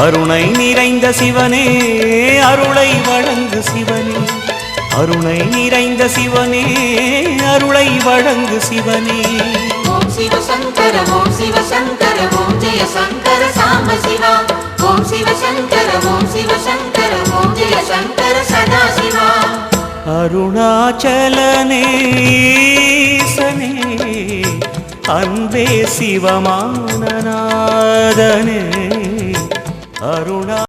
அருணை நிறைந்த சிவனே அருளை வழங்கு சிவனே. அருணை நிறைந்த சிவனே அருளை வழங்கு சிவனே. ஓம் சிவ சங்கர ஓம் சிவ சங்கர ஓம் ஜெய சங்கர சாம்ப சிவா. ஓம் சிவ சங்கர ஓம் சிவ சங்கர ஓம் ஜெய சங்கர சதா சிவா. அருணாச்சலனேசனே அன்பே சிவமானநாதனே. அருணா